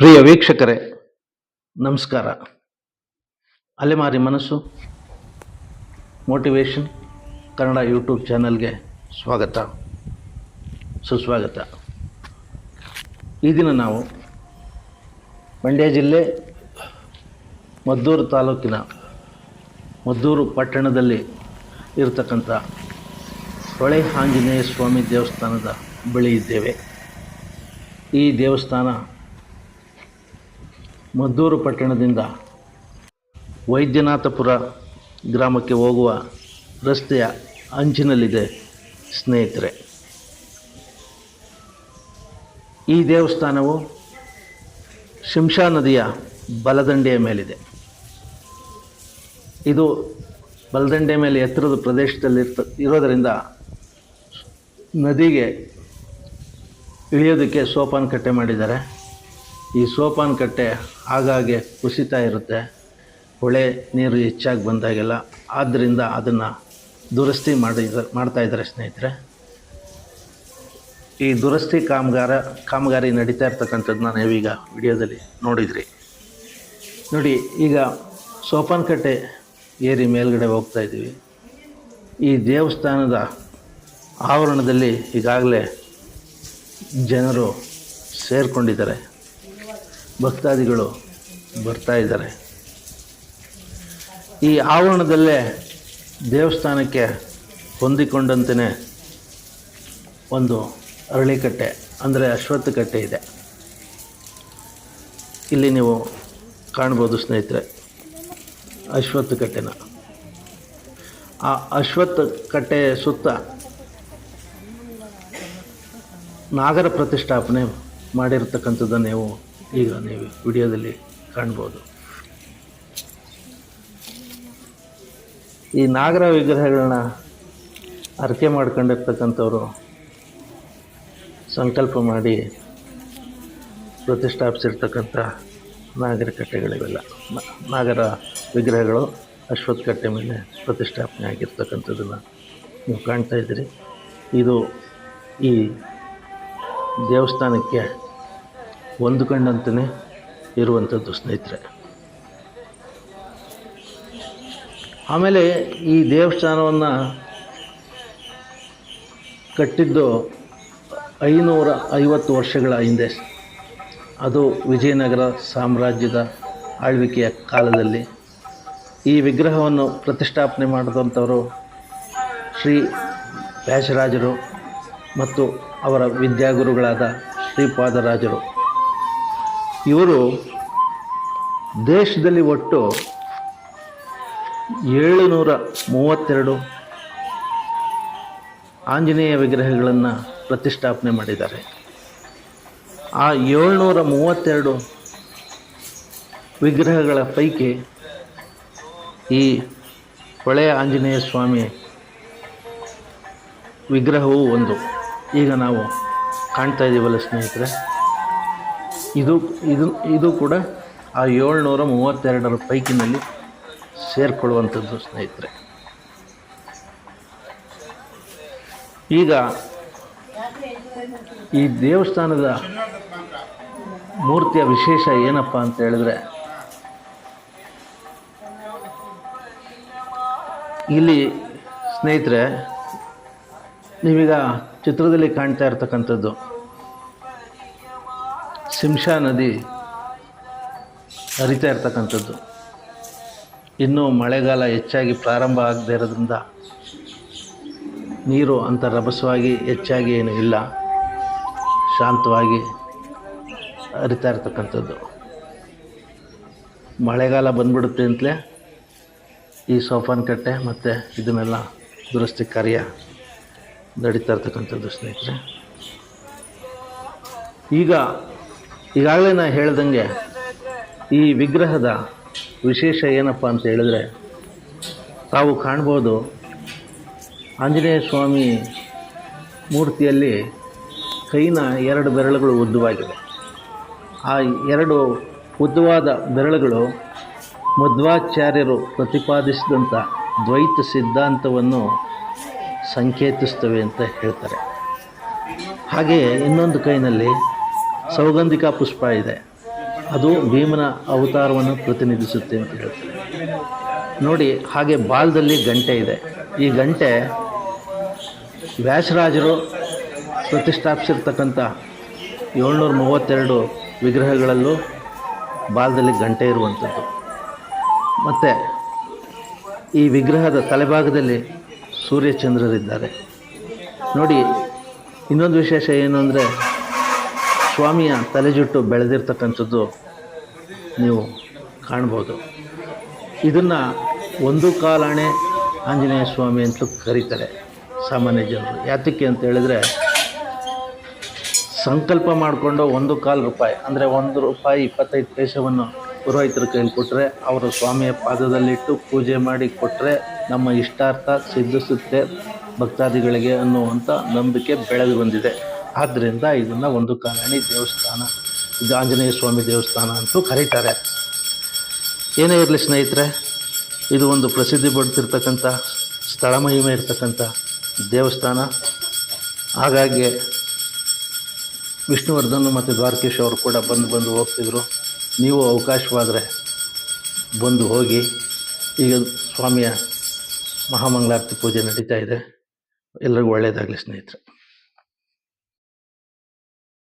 ಪ್ರಿಯ ವೀಕ್ಷಕರೇ, ನಮಸ್ಕಾರ. ಅಲೆಮಾರಿ ಮನಸ್ಸು. ಮೋಟಿವೇಶನ್ ಕನ್ನಡ ಯೂಟ್ಯೂಬ್ ಚಾನಲ್ಗೆ ಸ್ವಾಗತ. ಸುಸ್ವಾಗತ. ಈ ದಿನ ನಾವು ಮಂಡ್ಯ ಜಿಲ್ಲೆ ಮದ್ದೂರು ತಾಲೂಕಿನ ಮದ್ದೂರು ಪಟ್ಟಣದಲ್ಲಿ ಇರತಕ್ಕಂಥ ಹೊಳೆ ಆಂಜನೇಯ ಸ್ವಾಮಿ ದೇವಸ್ಥಾನದ ಬಳಿ ಇದ್ದೇವೆ. ಈ ದೇವಸ್ಥಾನ ಮದ್ದೂರು ಪಟ್ಟಣದಿಂದ ವೈದ್ಯನಾಥಪುರ ಗ್ರಾಮಕ್ಕೆ ಹೋಗುವ ರಸ್ತೆಯ ಅಂಚಿನಲ್ಲಿದೆ ಸ್ನೇಹಿತರೆ. ಈ ದೇವಸ್ಥಾನವು ಶಿಂಷಾ ನದಿಯ ಬಲದಂಡೆಯ ಮೇಲಿದೆ. ಇದು ಬಲದಂಡೆ ಮೇಲೆ ಎತ್ತರದ ಪ್ರದೇಶದಲ್ಲಿರ್ತ, ಇರೋದರಿಂದ ನದಿಗೆ ಇಳಿಯೋದಕ್ಕೆ ಸೋಪಾನ್ ಕಟ್ಟೆ ಮಾಡಿದ್ದಾರೆ. ಈ ಸೋಪಾನ್ ಕಟ್ಟೆ ಆಗಾಗ್ಗೆ ಕುಸಿತಾ ಇರುತ್ತೆ. ಹೊಳೆ ನೀರು ಹೆಚ್ಚಾಗಿ ಬಂದಾಗೆಲ್ಲ. ಆದ್ದರಿಂದ ಅದನ್ನು ದುರಸ್ತಿ ಮಾಡಿ ಮಾಡ್ತಾಯಿದ್ದಾರೆ ಸ್ನೇಹಿತರೆ. ಈ ದುರಸ್ತಿ ಕಾಮಗಾರ, ಕಾಮಗಾರಿ ನಡೀತಾ ನಾನು ನಾವೀಗ ವಿಡಿಯೋದಲ್ಲಿ ನೋಡಿದ್ರಿ. ನೋಡಿ, ಈಗ ಸೋಪಾನ್ ಕಟ್ಟೆ ಏರಿ ಮೇಲ್ಗಡೆ ಹೋಗ್ತಾ ಇದ್ದೀವಿ. ಈ ದೇವಸ್ಥಾನದ ಆವರಣದಲ್ಲಿ ಈಗಾಗಲೇ ಜನರು ಸೇರಿಕೊಂಡಿದ್ದಾರೆ. ಭಕ್ತಾದಿಗಳು ಬರ್ತಾ ಇದ್ದಾರೆ. ಈ ಆವರಣದಲ್ಲೇ ದೇವಸ್ಥಾನಕ್ಕೆ ಹೊಂದಿಕೊಂಡಂತೆಯೇ ಒಂದು ಅರಳಿಕಟ್ಟೆ, ಅಂದರೆ ಅಶ್ವತ್ಥ ಕಟ್ಟೆ ಇದೆ. ಇಲ್ಲಿ ನೀವು ಕಾಣ್ಬೋದು ಸ್ನೇಹಿತರೆ, ಅಶ್ವತ್ಥ ಕಟ್ಟೆನ. ಆ ಅಶ್ವತ್ಥ ಕಟ್ಟೆಯ ಸುತ್ತ ನಾಗರ ಪ್ರತಿಷ್ಠಾಪನೆ ಮಾಡಿರ್ತಕ್ಕಂಥದ್ದನ್ನು ನೀವು ಈಗ ನೀವು ವಿಡಿಯೋದಲ್ಲಿ ಕಾಣ್ಬೋದು. ಈ ನಾಗರ ವಿಗ್ರಹಗಳನ್ನ ಅರ್ಕೆ ಮಾಡ್ಕೊಂಡಿರ್ತಕ್ಕಂಥವ್ರು ಸಂಕಲ್ಪ ಮಾಡಿ ಪ್ರತಿಷ್ಠಾಪಿಸಿರ್ತಕ್ಕಂಥ ನಾಗರ ಕಟ್ಟೆಗಳಿವೆಲ್ಲ. ನಾಗರ ವಿಗ್ರಹಗಳು ಅಶ್ವತ್ಥ ಕಟ್ಟೆ ಮೇಲೆ ಪ್ರತಿಷ್ಠಾಪನೆ ಆಗಿರ್ತಕ್ಕಂಥದ್ದನ್ನು ನೀವು ಕಾಣ್ತಾ ಇದ್ದೀರಿ. ಇದು ಈ ದೇವಸ್ಥಾನಕ್ಕೆ ಹೊಂದ್ಕೊಂಡಂತೆಯೇ ಇರುವಂಥದ್ದು ಸ್ನೇಹಿತರೆ. ಆಮೇಲೆ ಈ ದೇವಸ್ಥಾನವನ್ನು ಕಟ್ಟಿದ್ದು ಐನೂರ ಐವತ್ತು ವರ್ಷಗಳ ಹಿಂದೆ. ಅದು ವಿಜಯನಗರ ಸಾಮ್ರಾಜ್ಯದ ಆಳ್ವಿಕೆಯ ಕಾಲದಲ್ಲಿ. ಈ ವಿಗ್ರಹವನ್ನು ಪ್ರತಿಷ್ಠಾಪನೆ ಮಾಡಿದಂಥವರು ಶ್ರೀ ವ್ಯಾಸರಾಜರು ಮತ್ತು ಅವರ ವಿದ್ಯಾಗುರುಗಳಾದ ಶ್ರೀಪಾದರಾಜರು. ಇವರು ದೇಶದಲ್ಲಿ ಒಟ್ಟು ಏಳುನೂರ ಮೂವತ್ತೆರಡು ಆಂಜನೇಯ ವಿಗ್ರಹಗಳನ್ನು ಪ್ರತಿಷ್ಠಾಪನೆ ಮಾಡಿದ್ದಾರೆ. ಆ ಏಳ್ನೂರ ಮೂವತ್ತೆರಡು ವಿಗ್ರಹಗಳ ಪೈಕಿ ಈ ಹೊಳೆಯ ಆಂಜನೇಯ ಸ್ವಾಮಿ ವಿಗ್ರಹವೂ ಒಂದು. ಈಗ ನಾವು ಕಾಣ್ತಾ ಇದ್ದೀವಲ್ಲ ಸ್ನೇಹಿತರೆ ಇದು ಇದು ಇದು ಕೂಡ ಆ ಏಳ್ನೂರ ಮೂವತ್ತೆರಡರ ಪೈಕಿನಲ್ಲಿ ಸೇರಿಕೊಳ್ಳುವಂಥದ್ದು ಸ್ನೇಹಿತರೆ. ಈಗ ಈ ದೇವಸ್ಥಾನದ ಮೂರ್ತಿಯ ವಿಶೇಷ ಏನಪ್ಪ ಅಂತ ಹೇಳಿದ್ರೆ, ಇಲ್ಲಿ ಸ್ನೇಹಿತರೆ ನೀವೀಗ ಚಿತ್ರದಲ್ಲಿ ಕಾಣ್ತಾ ಇರ್ತಕ್ಕಂಥದ್ದು ಸಿಂಷಾ ನದಿ ಹರಿತಾ ಇರ್ತಕ್ಕಂಥದ್ದು. ಇನ್ನೂ ಮಳೆಗಾಲ ಹೆಚ್ಚಾಗಿ ಪ್ರಾರಂಭ ಆಗದೇ ಇರೋದ್ರಿಂದ ನೀರು ಅಂತ ರಭಸವಾಗಿ ಹೆಚ್ಚಾಗಿ ಏನೂ ಇಲ್ಲ. ಶಾಂತವಾಗಿ ಹರಿತಾ ಇರ್ತಕ್ಕಂಥದ್ದು. ಮಳೆಗಾಲ ಬಂದ್ಬಿಡುತ್ತೆ ಅಂತಲೇ ಈ ಸೋಫಾನ್ ಕಟ್ಟೆ ಮತ್ತು ಇದನ್ನೆಲ್ಲ ದುರಸ್ತಿ ಕಾರ್ಯ ನಡೀತಾ ಇರ್ತಕ್ಕಂಥದ್ದು ಸ್ನೇಹಿತರೆ. ಈಗ ಈಗಾಗಲೇ ನಾನು ಹೇಳ್ದಂಗೆ ಈ ವಿಗ್ರಹದ ವಿಶೇಷ ಏನಪ್ಪ ಅಂತ ಹೇಳಿದ್ರೆ ತಾವು ಕಾಣ್ಬೋದು ಆಂಜನೇಯ ಸ್ವಾಮಿ ಮೂರ್ತಿಯಲ್ಲಿ ಕೈನ ಎರಡು ಬೆರಳುಗಳು ಉದ್ದವಾಗಿವೆ ಆ ಎರಡು ಉದ್ದವಾದ ಬೆರಳುಗಳು ಮಧ್ವಾಚಾರ್ಯರು ಪ್ರತಿಪಾದಿಸಿದಂಥ ದ್ವೈತ ಸಿದ್ಧಾಂತವನ್ನು ಸಂಕೇತಿಸ್ತವೆ ಅಂತ ಹೇಳ್ತಾರೆ. ಹಾಗೆಯೇ ಇನ್ನೊಂದು ಕೈನಲ್ಲಿ ಸೌಗಂಧಿಕ ಪುಷ್ಪ ಇದೆ. ಅದು ಭೀಮನ ಅವತಾರವನ್ನು ಪ್ರತಿನಿಧಿಸುತ್ತೆ ಅಂತ ಹೇಳ್ತಾರೆ. ನೋಡಿ, ಹಾಗೆ ಬಾಲದಲ್ಲಿ ಗಂಟೆ ಇದೆ. ಈ ಗಂಟೆ ವ್ಯಾಸರಾಜರು ಪ್ರತಿಷ್ಠಾಪಿಸಿರ್ತಕ್ಕಂಥ ಏಳ್ನೂರ ಮೂವತ್ತೆರಡು ವಿಗ್ರಹಗಳಲ್ಲೂ ಬಾಲದಲ್ಲಿ ಗಂಟೆ ಇರುವಂಥದ್ದು. ಮತ್ತು ಈ ವಿಗ್ರಹದ ತಲೆಭಾಗದಲ್ಲಿ ಸೂರ್ಯಚಂದ್ರರಿದ್ದಾರೆ. ನೋಡಿ, ಇನ್ನೊಂದು ವಿಶೇಷ ಏನು ಅಂದರೆ ಸ್ವಾಮಿಯ ತಲೆಜುಟ್ಟು ಬೆಳೆದಿರ್ತಕ್ಕಂಥದ್ದು ನೀವು ಕಾಣ್ಬೋದು ಇದನ್ನು ಒಂದು ಕಾಲಾಣೆ ಆಂಜನೇಯ ಸ್ವಾಮಿ ಅಂತಲೂ ಕರೀತಾರೆ ಸಾಮಾನ್ಯ ಜನರು. ಯಾತಕ್ಕೆ ಅಂತ ಹೇಳಿದ್ರೆ, ಸಂಕಲ್ಪ ಮಾಡಿಕೊಂಡು ಒಂದು ಕಾಲು ರೂಪಾಯಿ, ಅಂದರೆ ಒಂದು ರೂಪಾಯಿ ಇಪ್ಪತ್ತೈದು ಪೈಸವನ್ನು ಪುರೋಹಿತರ ಕೈಲಿ ಕೊಟ್ಟರೆ ಅವರು ಸ್ವಾಮಿಯ ಪಾದದಲ್ಲಿಟ್ಟು ಪೂಜೆ ಮಾಡಿ ಕೊಟ್ಟರೆ ನಮ್ಮ ಇಷ್ಟಾರ್ಥ ಸಿದ್ಧಿಸುತ್ತೆ ಭಕ್ತಾದಿಗಳಿಗೆ ಅನ್ನುವಂಥ ನಂಬಿಕೆ ಬೆಳೆದು ಬಂದಿದೆ. ಆದ್ದರಿಂದ ಇದನ್ನು ಒಂದು ಕಾಲಣಿ ದೇವಸ್ಥಾನ ಇದು ಆಂಜನೇಯ ಸ್ವಾಮಿ ದೇವಸ್ಥಾನ ಅಂತೂ ಕರೀತಾರೆ. ಏನೇ ಇರಲಿ ಸ್ನೇಹಿತರೆ, ಇದು ಒಂದು ಪ್ರಸಿದ್ಧಿ ಪಡ್ತಿರ್ತಕ್ಕಂಥ, ಸ್ಥಳ ಮಹಿಮೆ ಇರ್ತಕ್ಕಂಥ ದೇವಸ್ಥಾನ. ಹಾಗಾಗಿ ವಿಷ್ಣುವರ್ಧನ್ ಮತ್ತು ದ್ವಾರಕೇಶ್ ಅವರು ಕೂಡ ಬಂದು ಬಂದು ಹೋಗ್ತಿದ್ರು. ನೀವು ಅವಕಾಶವಾದರೆ ಬಂದು ಹೋಗಿ, ಈಗ ಸ್ವಾಮಿಯ ಮಹಾಮಂಗಳಾರತಿ ಪೂಜೆ ನಡೀತಾ ಇದೆ. ಎಲ್ಲರಿಗೂ ಒಳ್ಳೆಯದಾಗಲಿ ಸ್ನೇಹಿತರೆ.